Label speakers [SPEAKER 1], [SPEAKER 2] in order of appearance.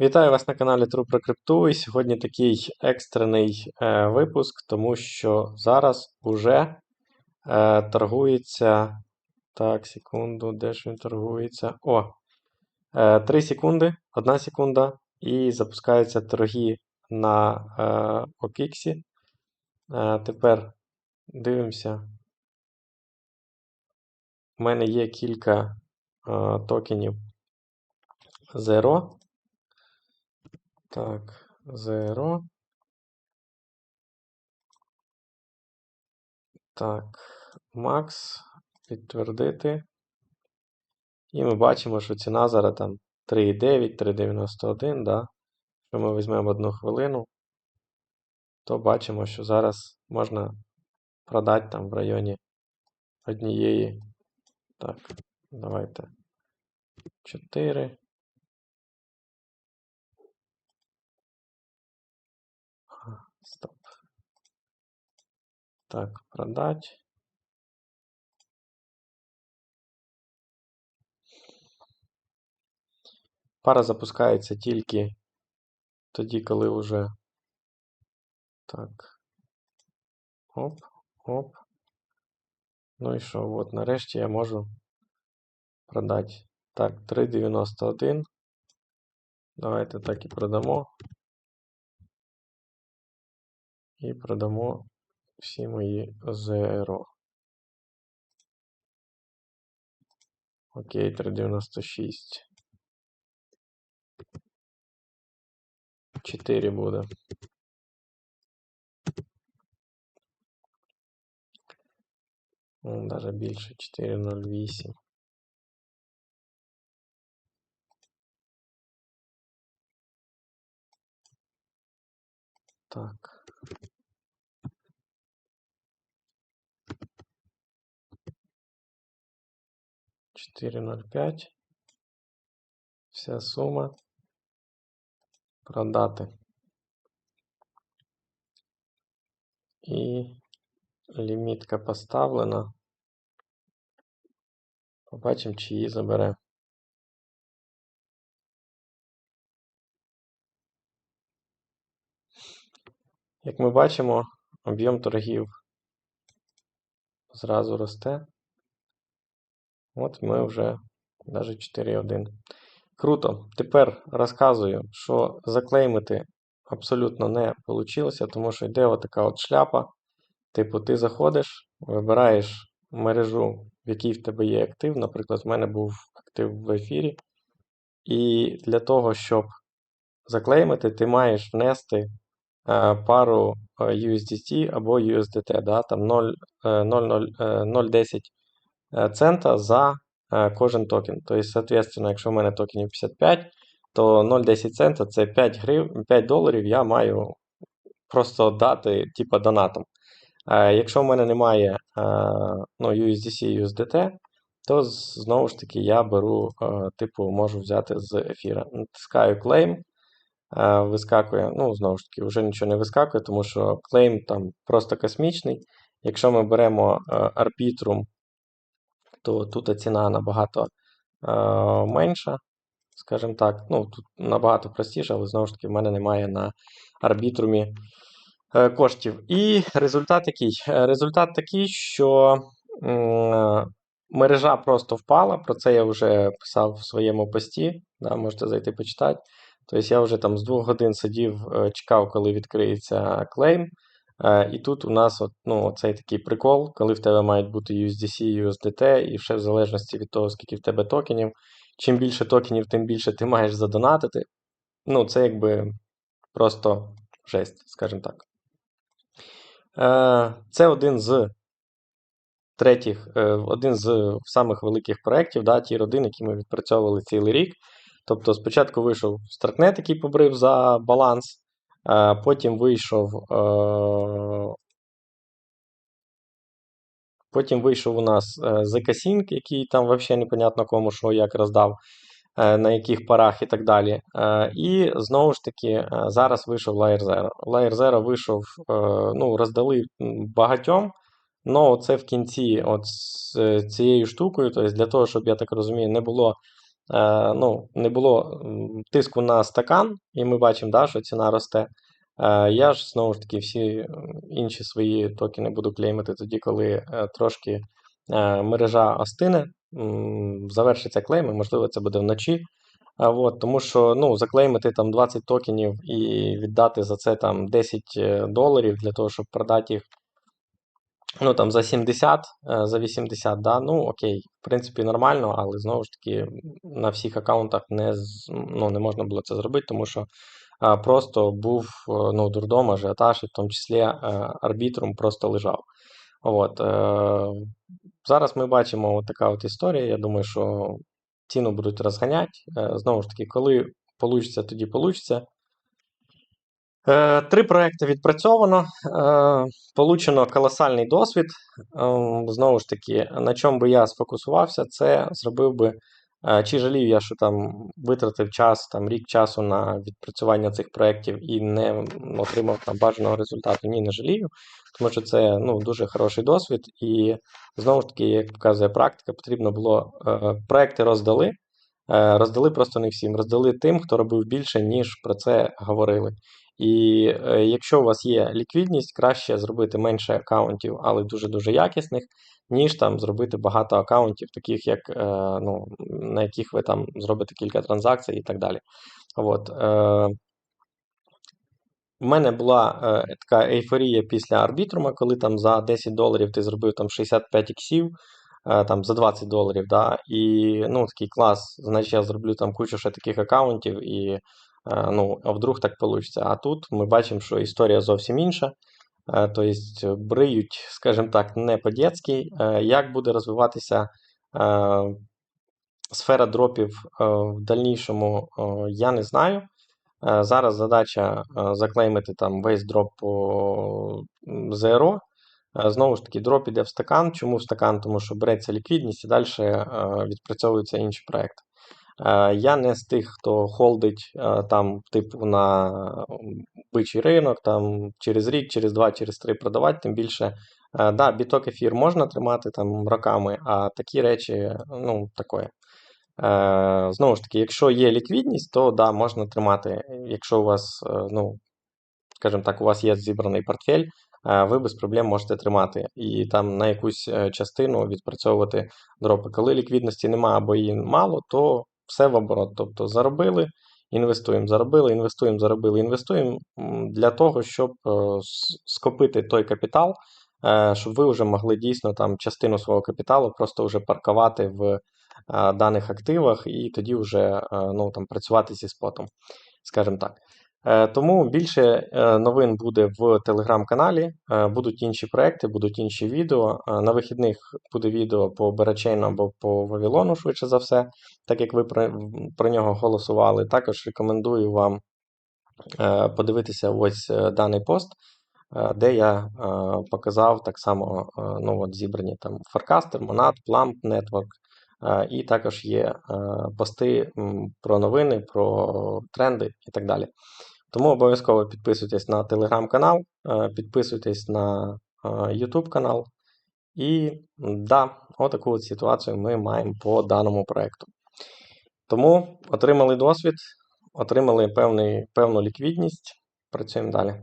[SPEAKER 1] Вітаю вас на каналі True про крипту. І сьогодні такий екстрений е, випуск, тому що зараз уже е, торгується. Так, секунду, де ж він торгується? О! Е, 3 секунди, 1 секунда, і запускаються торги на е, OKX. Е, тепер дивимося. У мене є кілька е, токенів Zero. Так, Zero. Так, Max. Підтвердити. І ми бачимо, що ціна зараз там 3,9, 3,91. Да? Якщо ми візьмемо одну хвилину, то бачимо, що зараз можна продати там в районі однієї. Так, давайте 4. Стоп. Так, продать. Пара запускається тільки тоді, коли вже. Так. Оп, оп. Ну і що? От нарешті я можу продати. Так, 3,91. Давайте так і продамо. І продамо всі мої Zero. Окей, 3,96. 4 буде. Даже більше 4,08. Так. Чотири ноль п'ять. Вся сума. Продати. І лімітка поставлена. Побачимо, чи її забере. Як ми бачимо, об'єм торгів зразу росте. От ми вже навіть 4,1. Круто. Тепер розказую, що заклеймити абсолютно не вийшло, тому що йде отака от шляпа. Типу, ти заходиш, вибираєш мережу, в якій в тебе є актив. Наприклад, в мене був актив в ефірі. І для того, щоб заклеймити, ти маєш внести е, пару е, USDT або USDT, да, там 0,10 е, цента за кожен токен. Тобто, соответственно, якщо в мене токенів 55, то 0,10 цента це 5 грив, 5 доларів я маю просто дати, типу, донатом. Якщо в мене немає ну, USDC USDT, то знову ж таки я беру, типу, можу взяти з ефіра. Натискаю Claim, вискакує, ну, знову ж таки, вже нічого не вискакує, тому що Claim там просто космічний. Якщо ми беремо Arbitrum, то тут ціна набагато менша. Скажімо так, ну, тут набагато простіше, але знову ж таки, в мене немає на арбітрумі Е, коштів. І результат який? Е, результат такий, що мережа просто впала. Про це я вже писав в своєму пості. Да, Можете зайти почитати. Тобто я вже там з двох годин сидів, е, чекав, коли відкриється клейм. І тут у нас от, ну, цей такий прикол, коли в тебе мають бути USDC, USDT, і ще в залежності від того, скільки в тебе токенів. Чим більше токенів, тим більше ти маєш задонатити. Ну, це якби просто жесть, скажімо так. Е, це один з третіх, е, один з самих великих проєктів, да, ті родини, які ми відпрацьовували цілий рік. Тобто, спочатку вийшов Стракнет, який побрив за баланс, потім вийшов. Е, потім вийшов у нас ZK-Sync, який там взагалі непонятно кому що як роздав. Е, на яких парах і так далі. Е, і знову ж таки, е, зараз вийшов Layer Zero. Layer Zero вийшов, ну, роздали багатьом. Ну, це в кінці от з цією штукою, тобто для того, щоб я так розумію, не було е, ну, не було тиску на стакан, і ми бачимо, да, що ціна росте. Е, Я ж знову ж таки всі інші свої токени буду клеймити тоді, коли е, трошки е, мережа остине, завершиться клейм, і, можливо, це буде вночі. От, тому що ну, заклеймити там 20 токенів і віддати за це там 10 е, доларів для того, щоб продати їх ну, там, за 70, е, за 80, да, ну окей, в принципі, нормально, але знову ж таки на всіх аккаунтах не, ну, не можна було це зробити, тому що а, просто був е, ну, дурдом, ажіотаж, і в тому числі е, арбітрум просто лежав. От, е, зараз ми бачимо от така от історія. Я думаю, що ціну будуть розганяти. Е, знову ж таки, коли получиться, тоді получиться. Е, Три проекти відпрацьовано, е, получено колосальний досвід. Ем, Знову ж таки, на чому би я сфокусувався, це зробив би. е, Чи жалів я, що там витратив час, там рік часу на відпрацювання цих проєктів і не отримав там бажаного результату? Ні, не жалію, тому що це ну, дуже хороший досвід. І знову ж таки, як показує практика, потрібно було е, проекти роздали. Е, Роздали просто не всім, роздали тим, хто робив більше, ніж про це говорили. І е, якщо у вас є ліквідність, краще зробити менше аккаунтів, але дуже-дуже якісних, ніж там зробити багато аккаунтів, таких як, е, ну, на яких ви там зробите кілька транзакцій і так далі. От, е, у мене була е, така ейфорія після арбітрума, коли там за 10 доларів ти зробив там 65 іксів, е, там за 20 доларів, да, і ну, такий клас, значить я зроблю там кучу ще таких аккаунтів, і е, ну, а вдруг так вийде. А тут ми бачимо, що історія зовсім інша. Е, Тобто бриють, скажімо так, не по-дєцьки. Е, Як буде розвиватися е, сфера дропів е, в дальнішому, е, я не знаю. Е, Зараз задача е, заклеймити там весь дроп по Е, Знову ж таки, дроп іде в стакан. Чому в стакан? Тому що береться ліквідність і далі відпрацьовуються інші проекти. Е, Я не з тих, хто холдить е, там, типу, на бичий ринок, там через рік, через два, через три продавати, тим більше. е, Да, біток ефір можна тримати там роками, а такі речі, ну, такое. Е, Знову ж таки, якщо є ліквідність, то да, можна тримати. Якщо у вас, ну, скажімо так, у вас є зібраний портфель, ви без проблем можете тримати і там на якусь частину відпрацьовувати дропи. Коли ліквідності немає або її мало, то все в оборот. Тобто заробили, інвестуємо, заробили, інвестуємо, заробили, інвестуємо для того, щоб е, скопити той капітал, е, щоб ви вже могли дійсно там частину свого капіталу просто вже паркувати в е, даних активах і тоді вже ну, там, працювати зі спотом, скажімо так. Е, Тому більше е, новин буде в телеграм-каналі, е, будуть інші проекти, будуть інші відео. На вихідних буде відео по Берачейну або по Вавилону, швидше за все, так як ви про, нього голосували. Також рекомендую вам подивитися ось даний пост, де я показав так само ну, от зібрані там Forecaster, Monad, Plump Network. Е, І також є е, пости про новини, про тренди і так далі. Тому обов'язково підписуйтесь на телеграм-канал, е, підписуйтесь на YouTube канал. І да, отаку от ситуацію ми маємо по даному проєкту. Тому отримали досвід, отримали певний, певну ліквідність. Працюємо далі.